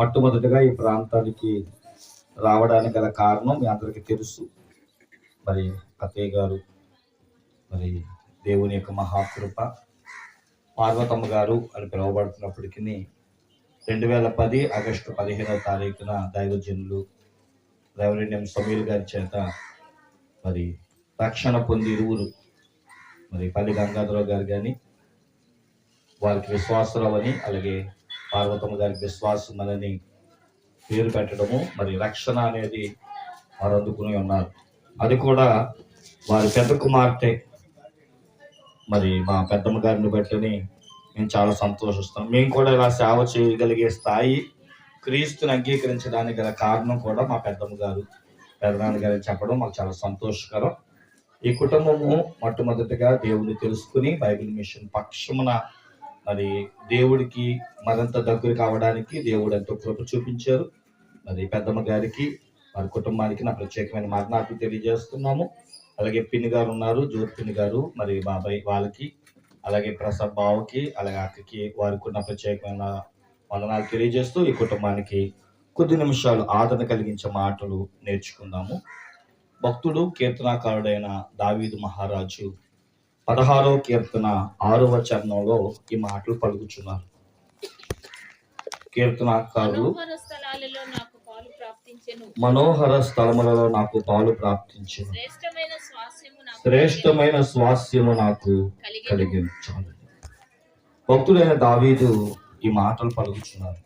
మొట్టమొదటిగా ఈ ప్రాంతానికి రావడానికి గల కారణం మీ అందరికీ తెలుసు. మరి అత్తయ్య గారు మరి దేవుని యొక్క మహాకృప పార్వతమ్మ గారు అని పిలువబడుతున్నప్పటికీ రెండు వేల పది ఆగస్టు పదిహేనవ తారీఖున దైవజనులు రెవరెండ్ సమీల్ గారి చేత మరి రక్షణ పొంది ఇరువురు మరి పల్లి గంగాధరరావు గారు కానీ వారికి విశ్వాసరావు అని అలాగే పార్వతమ్మ గారికి విశ్వాసం అని పేరు పెట్టడము మరి రక్షణ అనేది వారు అందుకుని ఉన్నారు. అది కూడా వారి పెద్ద కుమార్తె మరి మా పెద్దమ్మ గారిని బట్టిని మేము చాలా సంతోషిస్తాం. మేము కూడా ఇలా సేవ చేయగలిగే స్థాయి క్రీస్తుని అంగీకరించడానికి గల కారణం కూడా మా పెద్దమ్మ గారు పెద్దనాన్నగారు చెప్పడం మాకు చాలా సంతోషకరం. ఈ కుటుంబము మొట్టమొదటిగా దేవుని తెలుసుకుని బైబిల్ మిషన్ పక్షమున మరి దేవుడికి మరింత దగ్గర కావడానికి దేవుడు ఎంతో కృప చూపించారు. మరి పెద్దమ్మ గారికి వారి కుటుంబానికి నా ప్రత్యేకమైన మరణాలు తెలియజేస్తున్నాము. అలాగే పిన్ని గారు ఉన్నారు జ్యోతి పిన్ని గారు మరి బాబాయ్ వాళ్ళకి అలాగే ప్రసాద్ బావకి అలాగే అక్కకి వారికి ఉన్న ప్రత్యేకమైన వందనాలు తెలియజేస్తూ ఈ కుటుంబానికి కొద్ది నిమిషాలు ఆదరణ కలిగించే మాటలు నేర్చుకుందాము. భక్తుడు కీర్తనాకారుడైన దావీదు మహారాజు పదహారవ కీర్తన ఆరవ చరణంలో ఈ మాటలు పలుకుచున్నారు. కీర్తనాకారులు మనోహర స్థలములలో నాకు పాలు ప్రాప్తించిన. శ్రేష్టమైన స్వాస్యము నాకు శ్రేష్టమైన స్వాస్యము నాకు కలిగి కలిగింది చాలు. భక్తుడైన దావీదు ఈ మాటలు పలుకుచున్నారు.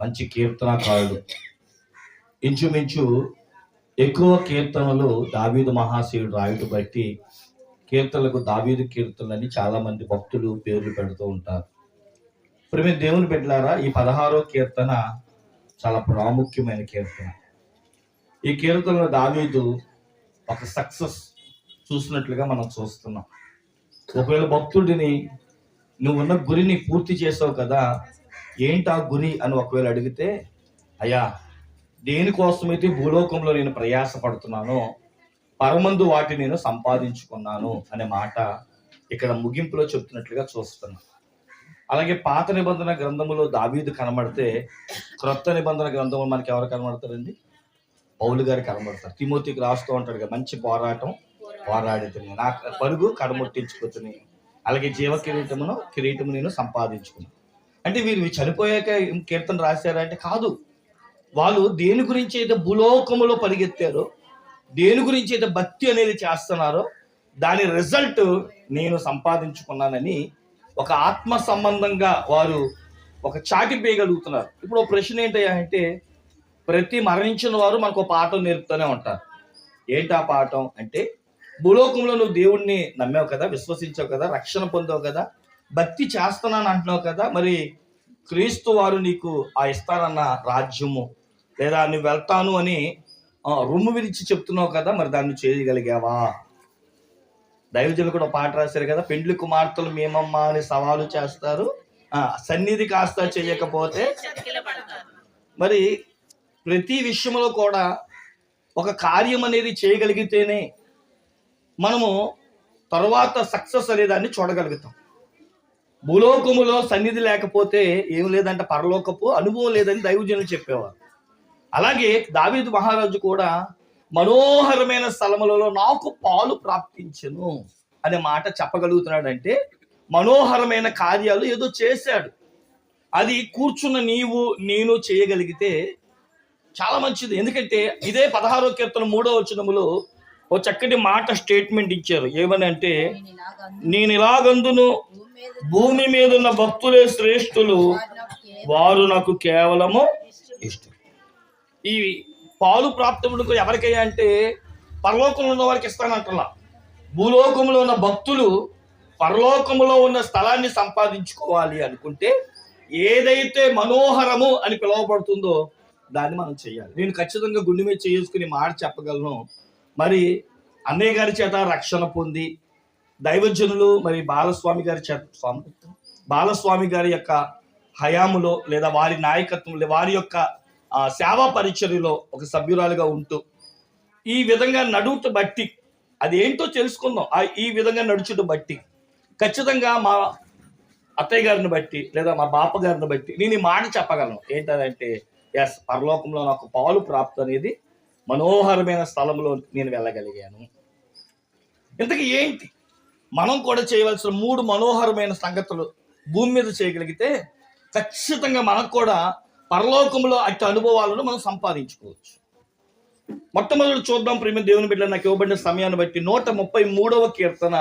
మంచి కీర్తనకారుడు ఇంచుమించు ఎక్కువ కీర్తనలు దావీదు మహాశయుడు రాయుడు బట్టి కీర్తనలకు దావీదు కీర్తనలని చాలా మంది భక్తులు పేర్లు పెడుతూ ఉంటారు. ఇప్పుడు మీరు దేవుని పెట్టారా ఈ పదహారో కీర్తన చాలా ప్రాముఖ్యమైన కీర్తన. ఈ కీర్తనలో దావీదు ఒక సక్సెస్ చూసినట్లుగా మనం చూస్తున్నాం. ఒకవేళ భక్తుడిని నువ్వు ఉన్న గురిని పూర్తి చేసావు కదా ఏంటి ఆ గురి అని ఒకవేళ అడిగితే అయ్యా దేనికోసమైతే భూలోకంలో నేను ప్రయాసపడుతున్నానో పరమందు వాటిని నేను సంపాదించుకున్నాను అనే మాట ఇక్కడ ముగింపులో చెప్తున్నట్లుగా చూస్తున్నాం. అలాగే పాత నిబంధన గ్రంథములో దావీదు కనబడితే క్రొత్త నిబంధన గ్రంథంలో మనకి ఎవరు కనబడతారండి? పౌలు గారు కనబడతారు. తిమోతికి రాస్తూ ఉంటాడు కదా మంచి పోరాటం పోరాడుతుంది నా పరుగు కడముట్టించుకుని అలాగే జీవ కిరీటమును కిరీటము నేను సంపాదించుకున్నాను. అంటే వీరు చనిపోయాక కీర్తన రాశారా అంటే కాదు. వాళ్ళు దేని గురించి అయితే భూలోకములో పరిగెత్తారో దేని గురించి అయితే భక్తి అనేది చేస్తున్నారో దాని రిజల్ట్ నేను సంపాదించుకున్నానని ఒక ఆత్మ సంబంధంగా వారు ఒక చాటి పేయగలుగుతున్నారు. ఇప్పుడు ఒక ప్రశ్న ఏంటయ్యా అంటే ప్రతి మరణించిన వారు మనకు ఒక పాఠం నేర్పుతూనే ఉంటారు. ఏంటి ఆ పాఠం అంటే భూలోకంలో నువ్వు దేవుణ్ణి నమ్మావు కదా విశ్వసించావు కదా రక్షణ పొందావు కదా భక్తి చేస్తున్నాను అంటున్నావు కదా మరి క్రీస్తు వారు నీకు ఆ ఇస్తానన్న రాజ్యము లేదా నువ్వు వెళ్తాను అని రొమ్ము విరిచి చెప్తున్నావు కదా మరి దాన్ని చేయగలిగావా? దైవజనులు కూడా పాట రాశారు కదా పెండ్లి కుమార్తెలు మేమమ్మా అని సవాలు చేస్తారు. సన్నిధి కాస్త చేయకపోతే మరి ప్రతి విషయంలో కూడా ఒక కార్యం అనేది చేయగలిగితేనే మనము తర్వాత సక్సెస్ అనేదాన్ని చూడగలుగుతాం. భూలోకములో సన్నిధి లేకపోతే ఏం లేదంటే పరలోకపు అనుభవం లేదని దైవజనులు చెప్పేవారు. అలాగే దావీదు మహారాజు కూడా మనోహరమైన స్థలములలో నాకు పాలు ప్రాప్తించను అనే మాట చెప్పగలుగుతున్నాడంటే మనోహరమైన కార్యాలు ఏదో చేశాడు. అది కూర్చున్న నీవు నేను చేయగలిగితే చాలా మంచిది. ఎందుకంటే ఇదే పదహారో కీర్తన మూడో వచనములో ఓ చక్కటి మాట స్టేట్మెంట్ ఇచ్చారు. ఏమని అంటే నేను ఇలాగందును భూమి మీద ఉన్న భక్తులే శ్రేష్ఠులు వారు నాకు కేవలము ఇష్టం. ఈ పాలు ప్రాప్తములకు ఎవరికయ్యా అంటే పరలోకంలో ఉన్న వారికి ఇస్తానంటున్నా భూలోకంలో ఉన్న భక్తులు పరలోకంలో ఉన్న స్థలాన్ని సంపాదించుకోవాలి అనుకుంటే ఏదైతే మనోహరము అని పిలువబడుతుందో దాన్ని మనం చేయాలి. నేను ఖచ్చితంగా గుండె మీద చేసుకుని మాట చెప్పగలను. మరి అన్నయ్య గారి చేత రక్షణ పొంది దైవజనులు మరి బాలస్వామి గారి చేత స్వామి బాలస్వామి గారి యొక్క హయాములో లేదా వారి నాయకత్వంలో వారి యొక్క సేవా పరిచర్యలో ఒక సభ్యురాలుగా ఉంటూ ఈ విధంగా నడువుట బట్టి అది ఏంటో తెలుసుకుందాం. ఆ ఈ విధంగా నడుచుట బట్టి ఖచ్చితంగా మా అత్తయ్య గారిని బట్టి లేదా మా బాప గారిని బట్టి నేను ఈ మాట చెప్పగలను. ఏంటంటే ఎస్ పరలోకంలో నాకు పాలు ప్రాప్తి అనేది మనోహరమైన స్థలంలో నేను వెళ్ళగలిగాను. ఇంతకీ ఏంటి? మనం కూడా చేయవలసిన మూడు మనోహరమైన సంగతులు భూమి మీద చేయగలిగితే ఖచ్చితంగా మనకు కూడా పరలోకంలో అట్టి అనుభవాలను మనం సంపాదించుకోవచ్చు. మొట్టమొదటి చూద్దాం ప్రేమ దేవుని బిడ్డ నాకు ఇవ్వబడిన సమయాన్ని బట్టి నూట ముప్పై మూడవ కీర్తన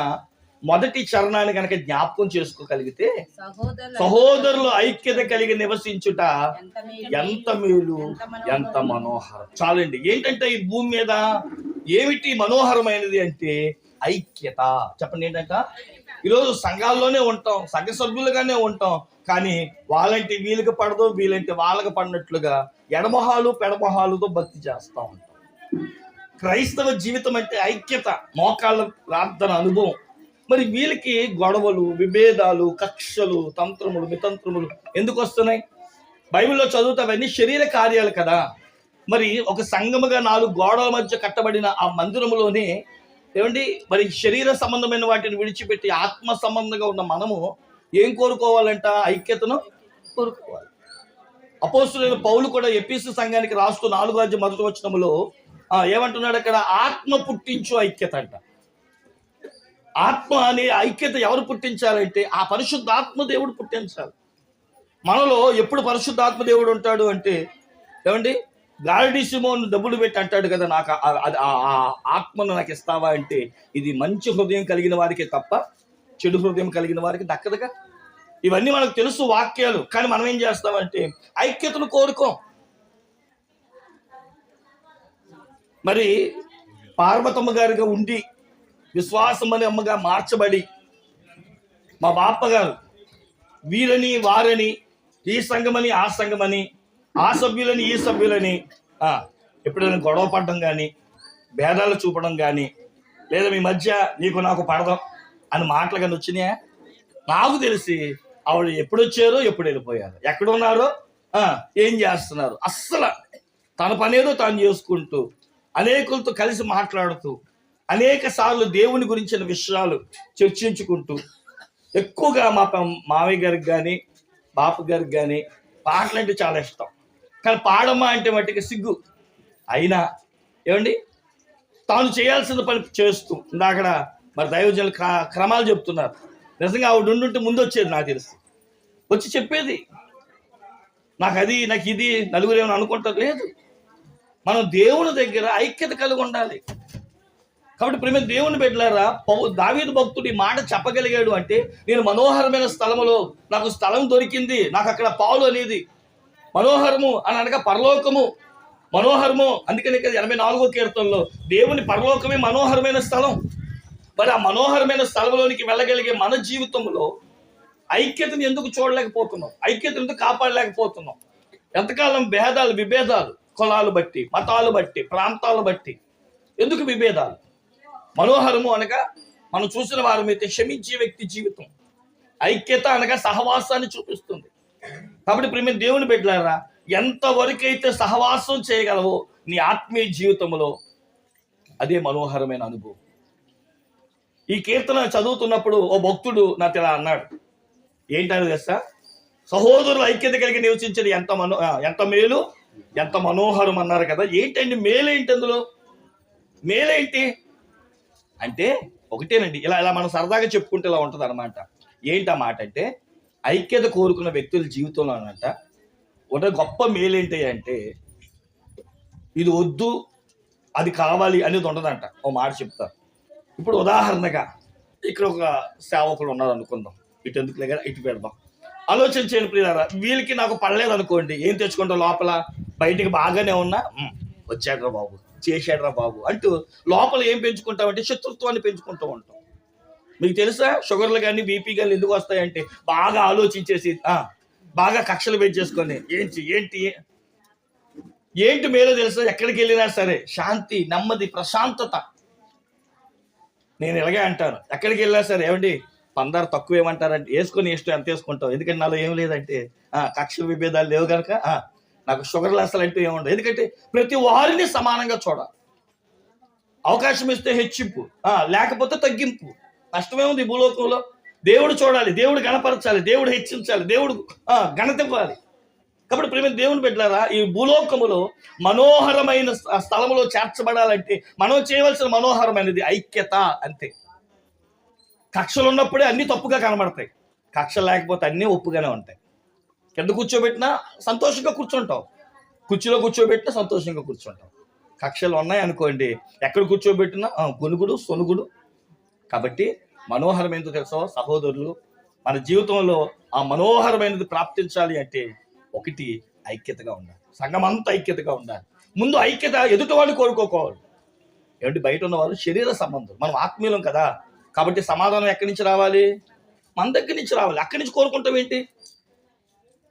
మొదటి చరణాన్ని కనుక జ్ఞాపకం చేసుకోగలిగితే సహోదరుల ఐక్యత కలిగి నివసించుట ఎంత మేలు ఎంత మనోహరం. చాలండి. ఏంటంటే ఈ భూమి మీద ఏమిటి మనోహరమైనది అంటే ఐక్యత. చెప్పండి ఏంటంట? ఈరోజు సంఘాల్లోనే ఉంటాం సంఘ సభ్యులుగానే ఉంటాం కానీ వాళ్ళంటి వీళ్ళకి పడదు వీళ్ళంటే వాళ్ళకి పడినట్లుగా ఎడమొహాలు పెడమొహాలతో భక్తి చేస్తా ఉంటాం. క్రైస్తవ జీవితం అంటే ఐక్యత మోకాళ్ళ ప్రార్థన అనుభవం. మరి వీళ్ళకి గొడవలు విభేదాలు కక్షలు తంత్రములు మితంత్రములు ఎందుకు వస్తున్నాయి? బైబిల్లో చదువుతావన్నీ శరీర కార్యాలు కదా. మరి ఒక సంగముగా నాలుగు గోడల మధ్య కట్టబడిన ఆ మందిరములోనే ఏమండి? మరి శరీర సంబంధమైన వాటిని విడిచిపెట్టి ఆత్మ సంబంధంగా ఉన్న మనము ఏం కోరుకోవాలంట? ఐక్యతను కోరుకోవాలి. అపోస్తులైన పౌలు కూడా ఎపిసి సంఘానికి రాస్తూ నాలుగు రాజ్య మొదటి వచ్చినములో ఏమంటున్నాడు అక్కడ? ఆత్మ పుట్టించు ఐక్యత అంట ఆత్మ అనే ఐక్యత ఎవరు పుట్టించాలంటే ఆ పరిశుద్ధ ఆత్మ దేవుడు పుట్టించాలి. మనలో ఎప్పుడు పరిశుద్ధ ఆత్మ దేవుడు ఉంటాడు అంటే ఏమండి? గారడి సిమోన్ డబ్బులు పెట్టి అంటాడు కదా నాకు ఆ- ఆ- ఆత్మను నాకు ఇస్తావా అంటే ఇది మంచి హృదయం కలిగిన వారికి తప్ప చెడు హృదయం కలిగిన వారికి దక్కదుగా? ఇవన్నీ మనకు తెలుసు వాక్యాలు కానీ మనం ఏం చేస్తామంటే ఐక్యతను కోరుకోం. మరి పార్వతమ్మ గారిగా ఉండి విశ్వాసం అనే అమ్మగా మార్చబడి మా బాపగారు వీరని వారని ఈ సంఘమని ఆ సంఘమని ఆ సభ్యులని ఈ సభ్యులని ఎప్పుడైనా గొడవ పడడం కానీ భేదాలు చూపడం కానీ లేదా మీ మధ్య నీకు నాకు పడదాం అని మాటలు కానీ వచ్చినాయా? నాకు తెలిసి ఆవిడ ఎప్పుడు వచ్చారో ఎప్పుడు వెళ్ళిపోయారు ఎక్కడున్నారో ఏం చేస్తున్నారు? అస్సలు తన పనేదో తాను చేసుకుంటూ అనేకులతో కలిసి మాట్లాడుతూ అనేక సార్లు దేవుని గురించిన విషయాలు చర్చించుకుంటూ ఎక్కువగా మా మామయ్య గారికి కానీ బాపు గారికి కానీ పాటలు అంటే చాలా ఇష్టం. కానీ పాడమ్మా అంటే మట్టికి సిగ్గు. అయినా ఏమండి? తాను చేయాల్సిన పని చేస్తూ ఇందాకడ మరి దైవజనులు క్ర- క్రమాలు చెప్తున్నారు. నిజంగా ఆవిడ ఉండుంటే ముందు వచ్చేది నాకు తెలుసు. వచ్చి చెప్పేది. నాకు అది నాకు ఇది నలుగురు ఏమైనా అనుకుంటారు లేదు. మనం దేవుని దగ్గర ఐక్యత కలిగి ఉండాలి. కాబట్టి ప్రేమ దేవుని పెట్టారా పౌ దావీదు భక్తుడు ఈ మాట చెప్పగలిగాడు అంటే నేను మనోహరమైన స్థలములో నాకు స్థలం దొరికింది నాకు అక్కడ పాలు అనేది మనోహరము అని అనగా పరలోకము. మనోహరము అందుకని కదా ఎనభై నాలుగో కీర్తనలో దేవుని పరలోకమే మనోహరమైన స్థలం. మరి ఆ మనోహరమైన స్థలంలోనికి వెళ్ళగలిగే మన జీవితంలో ఐక్యతను ఎందుకు చూడలేకపోతున్నాం? ఐక్యతను ఎందుకు కాపాడలేకపోతున్నాం? ఎంతకాలం భేదాలు విభేదాలు కులాలు బట్టి మతాలు బట్టి ప్రాంతాలు బట్టి ఎందుకు విభేదాలు? మనోహరము అనగా మనం చూసిన వారమైతే క్షమించే వ్యక్తి జీవితం. ఐక్యత అనగా సహవాసాన్ని చూపిస్తుంది. కాబట్టి ప్రేమ దేవుని పెట్టారా ఎంతవరకైతే సహవాసం చేయగలవో నీ ఆత్మీయ జీవితంలో అదే మనోహరమైన అనుభవం. ఈ కీర్తన చదువుతున్నప్పుడు ఓ భక్తుడు నాతో ఇలా అన్నాడు ఏంటని తెలుసా సహోదరుల ఐక్యత కలిగి నివసించేది ఎంత మనో ఎంత మేలు? ఎంత మనోహరం అన్నారు కదా ఏంటండి మేలేంటి అందులో? మేలేంటి అంటే ఒకటేనండి ఇలా ఇలా మనం సరదాగా చెప్పుకుంటే ఇలా ఉంటుంది అనమాట ఏంటి ఆ మాట అంటే ఐక్యత కోరుకున్న వ్యక్తుల జీవితంలో అనంట ఒక గొప్ప మేలు ఏంటి అంటే ఇది వద్దు అది కావాలి అనేది ఉండదంట. ఓ మాట చెప్తా ఇప్పుడు ఉదాహరణగా ఇక్కడ ఒక సేవకుడు ఉన్నారు అనుకుందాం. ఇటు ఎందుకు లేక ఇటు పెడదాం. ఆలోచన చేయని ప్రియారా వీళ్ళకి నాకు పడలేదు అనుకోండి ఏం తెచ్చుకుంటాం లోపల? బయటికి బాగానే ఉన్నా "ఉమ్, వచ్చాడ్రా బాబు చేశాడ్రా బాబు అంటూ లోపల ఏం పెంచుకుంటామంటే శత్రుత్వాన్ని పెంచుకుంటూ ఉంటాం. మీకు తెలుసా? షుగర్లు కానీ బీపీ కానీ ఎందుకు వస్తాయంటే బాగా ఆలోచించేసి బాగా కక్షలు పెంచేసుకొని ఏంటి ఏంటి ఏంటి మేలో తెలుసా? ఎక్కడికి వెళ్ళినా సరే శాంతి నెమ్మది ప్రశాంతత. నేను ఇలాగే అంటాను. ఎక్కడికి వెళ్ళినా సరే ఏమండి? పందారు తక్కువ ఏమంటారంటే వేసుకొని ఇష్టం ఎంత వేసుకుంటావు? ఎందుకంటే నాలో ఏం లేదంటే ఆ, కక్ష విభేదాలు లేవు కనుక నాకు షుగర్లు అసలు అంటూ ఏముండదు ఎందుకంటే ప్రతి వారిని సమానంగా చూడాలి. అవకాశం ఇస్తే హెచ్చింపు లేకపోతే తగ్గింపు. కష్టమే ఉంది భూలోకంలో? దేవుడు చూడాలి దేవుడు గణపరచాలి దేవుడు హెచ్చించాలి దేవుడు ఆ, ఘనత ఇవ్వాలి. కాబట్టి ప్రేమ దేవుని పెట్టారా ఈ భూలోకములో మనోహరమైన స్థ- స్థలములో చేర్చబడాలంటే మనం చేయవలసిన మనోహరమైనది ఐక్యత అంతే. కక్షలు ఉన్నప్పుడే అన్ని తప్పుగా కనబడతాయి. కక్షలు లేకపోతే అన్నీ ఒప్పుగానే ఉంటాయి. కింద కూర్చోబెట్టినా సంతోషంగా కూర్చుంటాం కుర్చీలో కూర్చోబెట్టినా సంతోషంగా కూర్చుంటాం కక్షలు ఉన్నాయి అనుకోండి ఎక్కడ కూర్చోబెట్టినా ఆ, గొనుగుడు సొనుగుడు. కాబట్టి మనోహరమైనది తెలుసా? సహోదరులు మన జీవితంలో ఆ మనోహరమైనది ప్రాప్తించాలి అంటే ఒకటి ఐక్యతగా ఉండాలి. సంఘం అంతా ఐక్యతగా ఉండాలి. ముందు ఐక్యత ఎదుటివాడిని కోరుకోకోవాలి ఏమిటి బయట ఉన్నవారు శరీర సంబంధం. మనం ఆత్మీయులం కదా. కాబట్టి సమాధానం ఎక్కడి నుంచి రావాలి? మన దగ్గర నుంచి రావాలి. అక్కడి నుంచి కోరుకుంటాం ఏంటి?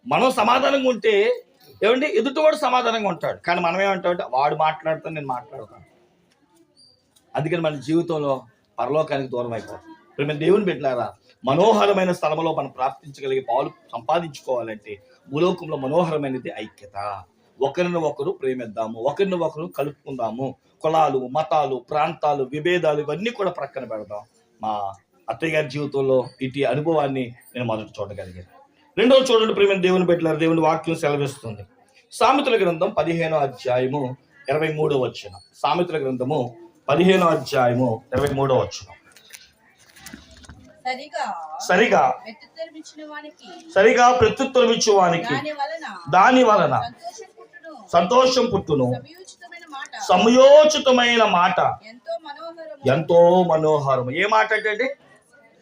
మనం సమాధానంగా ఉంటే ఏమండి? ఎదుటివాడు సమాధానంగా ఉంటాడు. కానీ మనం ఏమంటామంటే వాడు మాట్లాడుతాను నేను మాట్లాడతాను. అందుకని మన జీవితంలో పరలోకానికి దూరం అయిపోతుంది ప్రేమ దేవుని పెట్టారా మనోహరమైన స్థలంలో మనం ప్రాప్తించగలిగే పాలు సంపాదించుకోవాలంటే భూలోకంలో మనోహరమైనది ఐక్యత. ఒకరిని ఒకరు ప్రేమిద్దాము ఒకరిని ఒకరు కలుపుకుందాము. కులాలు మతాలు ప్రాంతాలు విభేదాలు ఇవన్నీ కూడా ప్రక్కన పెడదాం. మా అత్తయ్య గారి జీవితంలో ఇటు అనుభవాన్ని నేను మొదట చూడగలిగాను. రెండవ చూడండి ప్రేమ దేవుని పెట్టారు దేవుని వాక్యం సెలవిస్తుంది. సామెతల గ్రంథం పదిహేనో అధ్యాయము ఇరవై మూడో వచ్చిన సామెతల గ్రంథము పదిహేనో అధ్యాయము ఇరవై మూడో వచ్చినాం సరిగా సరిగా ప్రత్యుత్తరం ఇచ్చేవానికి దాని వలన సంతోషం పుట్టును. సమయోచితమైన మాట. ఎంతో మనోహరం ఏ మాట అంటే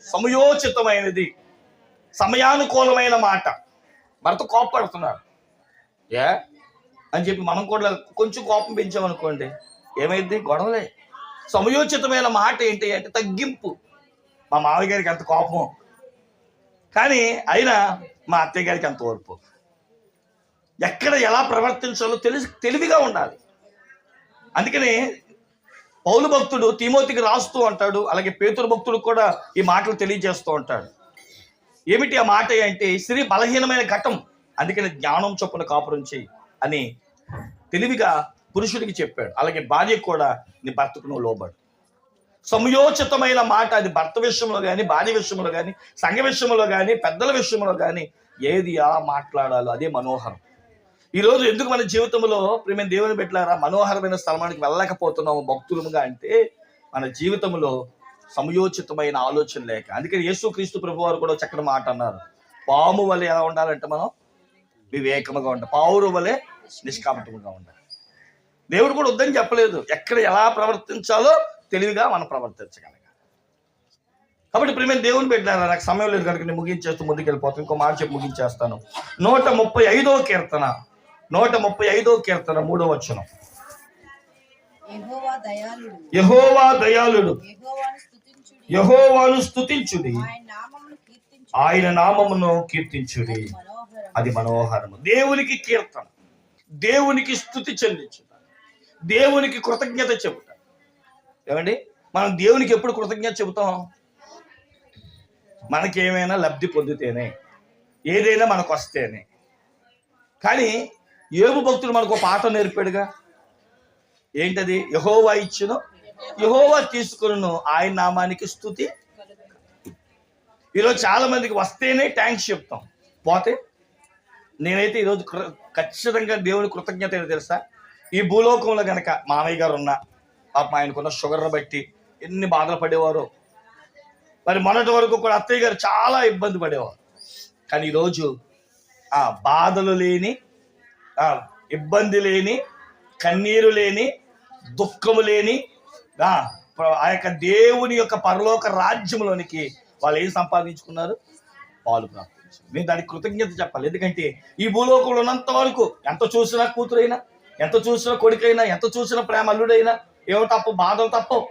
సమయోచితమైనది. సమయానుకూలమైన మాట. భర్త కోపడుతున్నాడు ఏ? అని చెప్పి మనం కూడా కొంచెం కోపం పెంచామనుకోండి. ఏమైంది? గొడవలే. సమయోచితమైన మాట ఏంటి అంటే తగ్గింపు. మా మామయ్య గారికి అంత కోపం. కానీ అయినా మా అత్తయ్య గారికి అంత ఓర్పు. ఎక్కడ ఎలా ప్రవర్తించాలో తెలిసి తెలివిగా ఉండాలి. అందుకని పౌలు భక్తుడు తిమోతికి రాస్తూ ఉంటాడు అలాగే పేతురు భక్తుడు కూడా ఈ మాటలు తెలియజేస్తూ ఉంటాడు. ఏమిటి ఆ మాట అంటే స్త్రీ బలహీనమైన ఘటం అందుకని జ్ఞానం చొప్పున కాపురం చేయి అని తెలివిగా పురుషుడికి చెప్పాడు. అలాగే భార్యకు కూడా నీ భర్తకు నువ్వు లోబడు. సమయోచితమైన మాట. అది భర్త విషయంలో కానీ భార్య విషయంలో కానీ సంఘ విషయంలో కానీ పెద్దల విషయంలో కానీ ఏది ఎలా మాట్లాడాలో అదే మనోహరం. ఈరోజు ఎందుకు మన జీవితంలో ప్రేమ దేవుని పెట్టారా మనోహరమైన స్థలానికి వెళ్ళలేకపోతున్నాము భక్తులముగా అంటే మన జీవితంలో సమయోచితమైన ఆలోచన లేక. అందుకని యేసు క్రీస్తు ప్రభు వారు కూడా చక్కటి మాట అన్నారు. పాము వలె ఎలా ఉండాలంటే మనం వివేకముగా ఉండాలి. పావురు వలె నిష్కామటముగా ఉండాలి. దేవుడు కూడా వద్దని చెప్పలేదు. ఎక్కడ ఎలా ప్రవర్తించాలో తెలివిగా మనం ప్రవర్తించగలగాలి. కాబట్టి ప్రేమ దేవుని పెట్టారా నాకు సమయం లేదు కనుక నేను ముగించేస్తూ ముందుకు వెళ్ళిపోతాను ఇంకో మాట చెప్పి ముగించేస్తాను. నూట ముప్పై ఐదో కీర్తన నూట ముప్పై ఐదో కీర్తన మూడో వచనం. యెహోవా దయాళుడు. యహోవా దయాళుడు. యెహోవాను స్తుతించుడి. ఆయన నామమును కీర్తించుడి. అది మనోహరము. దేవునికి కీర్తన. దేవునికి స్థుతి చెల్లించుట. దేవునికి కృతజ్ఞత చెబుట ఏమండి? మనం దేవునికి ఎప్పుడు కృతజ్ఞత చెబుతాం? మనకేమైనా లబ్ధి పొందితేనే ఏదైనా మనకు వస్తేనే కానీ ఏబు భక్తులు మనకు ఒక పాట నేర్పాడుగా? ఏంటది? యహోవా ఇచ్చును యహోవా తీసుకును ఆయన నామానికి స్థుతి ఈరోజు చాలా మందికి వస్తేనే ట్యాంక్స్ చెప్తాం. పోతే నేనైతే ఈరోజు కృ- ఖచ్చితంగా దేవుని కృతజ్ఞత తెలుసా? ఈ భూలోకంలో కనుక మామయ్య గారు ఉన్నా పాపం ఆయనకున్న షుగర్ బట్టి ఎన్ని బాధలు పడేవారు. మరి మొన్నటి వరకు కూడా అత్తయ్య గారు చాలా ఇబ్బంది పడేవారు. కానీ ఈరోజు ఆ బాధలు లేని ఆ ఇబ్బంది లేని కన్నీరు లేని దుఃఖము లేని ఆ ఆ యొక్క దేవుని యొక్క పరలోక రాజ్యంలోనికి వాళ్ళు ఏం సంపాదించుకున్నారు? పాలు ప్రాప్తించారు. నేను దానికి కృతజ్ఞత చెప్పాలి. ఎందుకంటే ఈ భూలోకంలో ఉన్నంత వరకు ఎంత చూసినా కూతురైనా ఎంత చూసినా కొడుకైనా ఎంత చూసినా ప్రేమ అల్లుడైనా ఏవో తప్పు బాధలు తప్పవు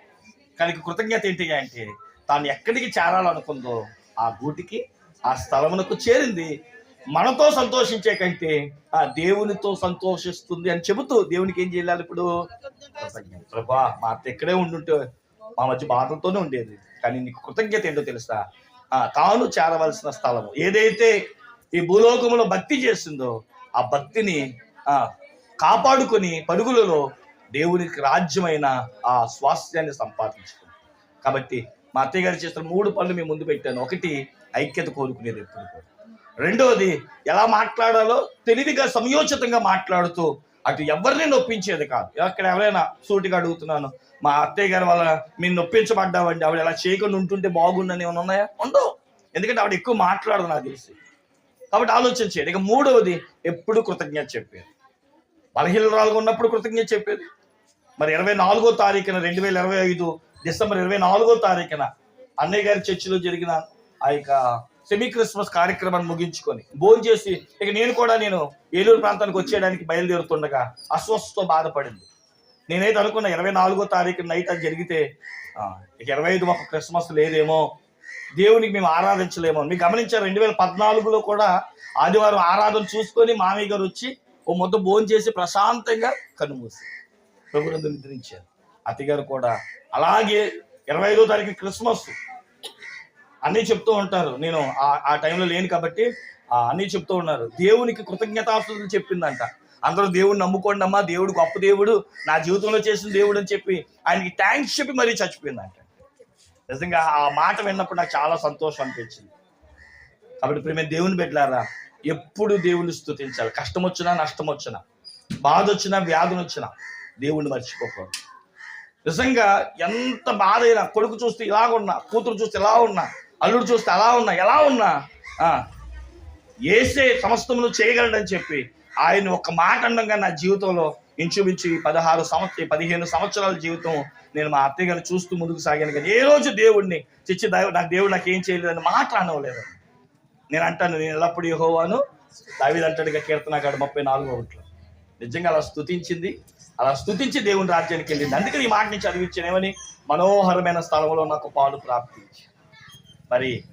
కానీ కృతజ్ఞత ఏంటి అంటే తాను ఎక్కడికి చేరాలనుకుందో ఆ గూటికి ఆ స్థలమునకు చేరింది. మనతో సంతోషించే కంటే ఆ దేవునితో సంతోషిస్తుంది అని చెబుతూ దేవునికి ఏం చేయాలి ఇప్పుడు? ప్రభా మా అత్త ఇక్కడే ఉండుంటే మా మధ్య బాధలతోనే ఉండేది. కానీ నీకు కృతజ్ఞత ఏంటో తెలుసా? ఆ తాను చేరవలసిన స్థలము ఏదైతే ఈ భూలోకములో భక్తి చేసిందో ఆ భక్తిని ఆ కాపాడుకొని పరుగులలో దేవునికి రాజ్యమైన ఆ స్వాస్థ్యాన్ని సంపాదించుకుంది కాబట్టి మా అత్తయ్య గారు చేస్తున్న మూడు పనులు మీ ముందు పెట్టాను. ఒకటి ఐక్యత కోరుకునేది ఎప్పుడు కూడా. రెండవది ఎలా మాట్లాడాలో తెలివిగా సమయోచితంగా మాట్లాడుతూ అటు ఎవరిని నొప్పించేది కాదు. అక్కడ ఎవరైనా సూటిగా అడుగుతున్నాను మా అత్తయ్య గారి వల్ల మీరు నొప్పించబడ్డావండి ఆవిడ ఎలా చేయకుండా ఉంటుంటే బాగుండని ఏమైనా ఉన్నాయా? ఉండవు. ఎందుకంటే ఆవిడ ఎక్కువ మాట్లాడదు నాకు తెలిసి. కాబట్టి ఆలోచన చేయండి. ఇక మూడవది ఎప్పుడు కృతజ్ఞత చెప్పేది. బలహీనరాలుగా ఉన్నప్పుడు కృతజ్ఞత చెప్పేది. మరి ఇరవై నాలుగో తారీఖున రెండు వేల ఇరవై ఐదు డిసెంబర్ ఇరవై నాలుగో తారీఖున అన్నయ్య గారి చర్చిలో జరిగిన ఆ యొక్క సెమీ క్రిస్మస్ కార్యక్రమాన్ని ముగించుకొని భోజనం చేసి ఇక నేను కూడా నేను ఏలూరు ప్రాంతానికి వచ్చేయడానికి బయలుదేరుతుండగా అస్వస్థతో బాధపడింది. నేనైతే అనుకున్న ఇరవై నాలుగో తారీఖు నైట్ అది జరిగితే ఇక ఇరవై ఐదు మాకు క్రిస్మస్ లేదేమో దేవునికి మేము ఆరాధించలేమో. మీరు గమనించారు రెండు వేల పద్నాలుగులో కూడా ఆదివారం ఆరాధన చూసుకొని మామయ్య గారు వచ్చి ఓ మొత్తం భోజనం చేసి ప్రశాంతంగా కన్నుమూసి ప్రభునందు నిద్రించారు అతిగారు కూడా అలాగే ఇరవై ఐదో తారీఖు క్రిస్మస్. అన్నీ చెప్తూ ఉంటారు. నేను ఆ- ఆ టైంలో లేను కాబట్టి అన్నీ చెప్తూ ఉన్నారు. దేవునికి కృతజ్ఞతాస్తుతులు చెప్పిందంట. అందరూ దేవుడిని నమ్ముకోండి అమ్మా దేవుడు గొప్ప దేవుడు నా జీవితంలో చేసిన దేవుడు అని చెప్పి ఆయనకి థ్యాంక్స్ చెప్పి మరీ చచ్చిపోయిందంట. నిజంగా ఆ మాట విన్నప్పుడు నాకు చాలా సంతోషం అనిపించింది. కాబట్టి ప్రేమే దేవుని పెట్టారా ఎప్పుడు దేవుని స్థుతించాలి కష్టం వచ్చినా నష్టం వచ్చినా బాధ వచ్చినా వ్యాధులు వచ్చినా దేవుణ్ణి మర్చిపోకూడదు నిజంగా ఎంత బాధ అయినా కొడుకు చూస్తే ఇలా ఉన్నా కూతురు చూస్తే ఇలా ఉన్నా అల్లుడు చూస్తే అలా ఉన్నా ఎలా ఉన్నా ఏసే సమస్తమును చేయగలడని చెప్పి ఆయన ఒక మాట అండంగా నా జీవితంలో ఇంచుమించు ఈ పదహారు సంవత్సర పదిహేను సంవత్సరాల జీవితం నేను మా అత్తయ్య గారిని చూస్తూ ముందుకు సాగాను కానీ ఏ రోజు దేవుడిని చిచ్చి దైవ- నాకు దేవుడు నాకు ఏం చేయలేదని మాట అనవలేదు. నేను అంటాను నేను ఎల్లప్పుడూ హోవాను దావిదంటాడుగా కీర్తన కీర్తనగాడు ముప్పై నాలుగో ఒకటిలో నిజంగా అలా స్థుతించింది అలా స్తుతించి దేవుని రాజ్యానికి వెళ్ళింది. అందుకని ఈ మాట నుంచి చదివించాను. మనోహరమైన స్థలంలో నాకు పాలు ప్రాప్తించి. మరి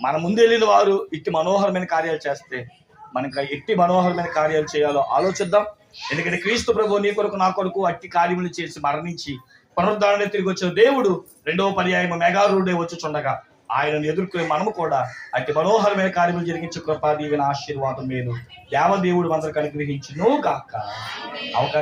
మన ముందు వెళ్ళిన వారు ఇట్టి మనోహరమైన కార్యాలు చేస్తే మనకి ఎట్టి మనోహరమైన కార్యాలు చేయాలో ఆలోచిద్దాం. ఎందుకంటే క్రీస్తు ప్రభు నీ కొరకు నా కొరకు అట్టి కార్యములు చేసి మరణించి పునరుద్ధరణ తిరిగి వచ్చిన దేవుడు రెండవ పర్యాయం మెగారుడే వచ్చుచుండగా ఆయనను ఎదుర్కొనే మనము కూడా అట్టి మనోహరమైన కార్యములు జరిగించే కృపా దీవెన ఆశీర్వాదం మేలు. దేవదేవుడు అందరికి అనుగ్రహించును గాక. అవకాశం